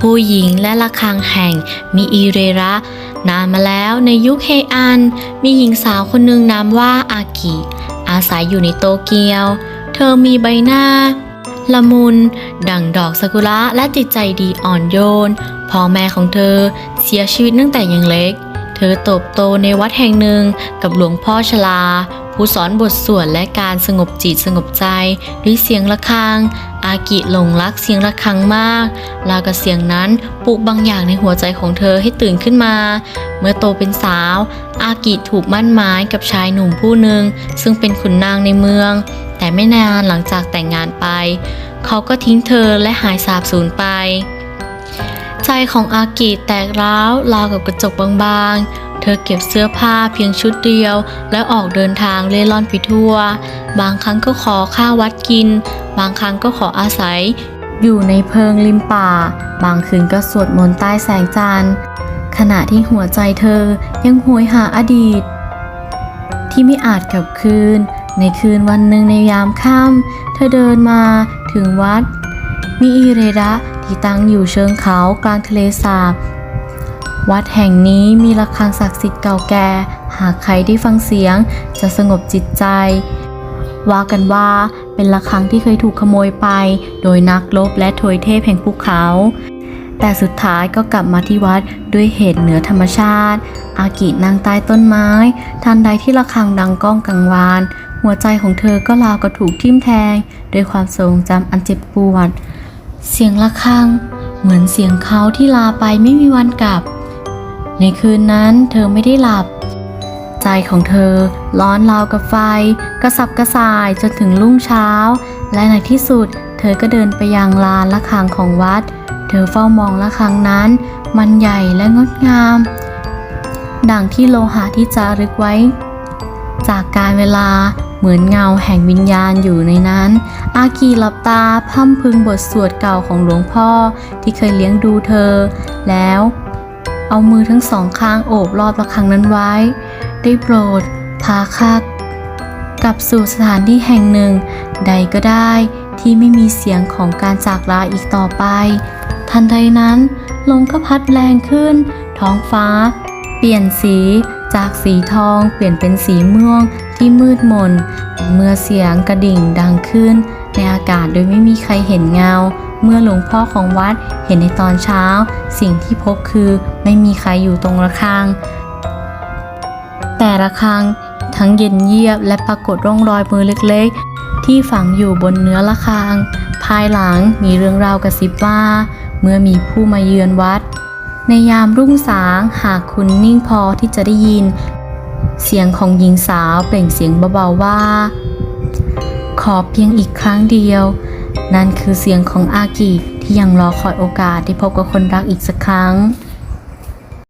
ผู้หญิงและละคังแห่งมิอิเรระ นานมาแล้วในยุคเฮอัน มีหญิงสาวคนหนึ่งนามว่าอากิ อาศัยอยู่ในโตเกียว เธอมีใบหน้า ละมุน ดั่งดอกซากุระและจิตใจดีอ่อนโยน พ่อแม่ของเธอเสียชีวิตตั้งแต่ยังเล็ก ธอเติบโตในวัดแห่งหนึ่งกับหลวงพ่อชลา ผู้สอนบทสวดและการสงบจิตสงบใจด้วยเสียงะระฆัง อากิหลงรักเสียงะระฆังมาก ราวกับเสียงนั้นปลุกบางอย่างในหัวใจของเธอให้ตื่นขึ้นมา เมื่อโตเป็นสาว อากิถูกมั่นหมายกับชายหนุ่มผู้หนึ่ง ซึ่งเป็นขุนนางในเมือง แต่ไม่นานหลังจากแต่งงานไป เขาก็ทิ้งเธอและหายสาบสูญไป ใจของอากิแตกร้าวราวกับกระจกบางๆ เธอเก็บเสื้อผ้าเพียงชุดเดียว แล้วออกเดินทางเล่ร่อนไปทั่ว บางครั้งก็ขอข้าววัดกิน บางครั้งก็ขออาศัย อยู่ในเพิงริมป่า บางคืนก็สวดมนต์ใต้แสงจันทร์ขณะที่หัวใจเธอยังหวยหาอดีต ที่ไม่อาจกลับคืน ในคืนวันหนึ่งในยามค่ำเธอเดินมาถึงวัด มิอิเรระ ที่ตั้งอยู่เชิงเขากลางทะเลสาบ วัดแห่งนี้มีระฆังศักดิ์สิทธิ์เก่าแก่ หากใครได้ฟังเสียงจะสงบจิตใจ ว่ากันว่าเป็นระฆังที่เคยถูกขโมยไป โดยนักรบและถวยเทพแห่งภูเขา แต่สุดท้ายก็กลับมาที่วัดด้วยเหตุเหนือธรรมชาติ อากินั่งใต้ต้นไม้ ทันใดที่ระฆังดังก้องกังวานหัวใจของเธอก็ราวกับถูกทิ่มแทง ด้วยความทรงจำอันเจ็บปวด เสียงระฆังเหมือนเสียงเขาที่ลาไปไม่มีวันกลับ ในคืนนั้นเธอไม่ได้หลับ ใจของเธอร้อนราวกับไฟ กระสับกระส่ายจนถึงรุ่งเช้า และในที่สุดเธอก็เดินไปยังลานระฆังของวัด เธอเฝ้ามองระฆังนั้น มันใหญ่และงดงาม ดังที่โลหะที่จารึกไว้ จากการเวลา เหมือนเงาแห่งวิญญาณอยู่ในนั้น อากีหลับตาพร่ำพึงบทสวดเก่าของหลวงพ่อที่เคยเลี้ยงดูเธอ แล้ว เอามือทั้งสองข้างโอบรอบระฆังนั้นไว้ ได้โปรด พาข้ากลับสู่สถานที่แห่งหนึ่ง ใดก็ได้ที่ไม่มีเสียงของการจากลาอีกต่อไป ทันใดนั้น ลมก็พัดแรงขึ้น ท้องฟ้า เปลี่ยนสีจากสีทอง เปลี่ยนเป็นสีม่วง ที่มืดมน เมื่อเสียงกระดิ่งดังขึ้น ในอากาศโดยไม่มีใครเห็นเงา เมื่อหลวงพ่อของวัดเห็นในตอนเช้า สิ่งที่พบคือไม่มีใครอยู่ตรงระฆัง แต่ละฆังทั้งเย็นเยียบและปรากฏร่องรอยมือเล็กๆ ที่ฝังอยู่บนเนื้อละครัง ภายหลังมีเรื่องราวกระซิบว่าเมื่อมีผู้มาเยือนวัด ในยามรุ่งสางหากคุณนิ่งพอที่จะได้ยิน เสียงของหญิงสาวเปล่งเสียงเบาๆว่า ขอเพียงอีกครั้งเดียว นั่นคือเสียงของอากิที่ยังรอคอยโอกาสได้พบกับคนรักอีกสักครั้ง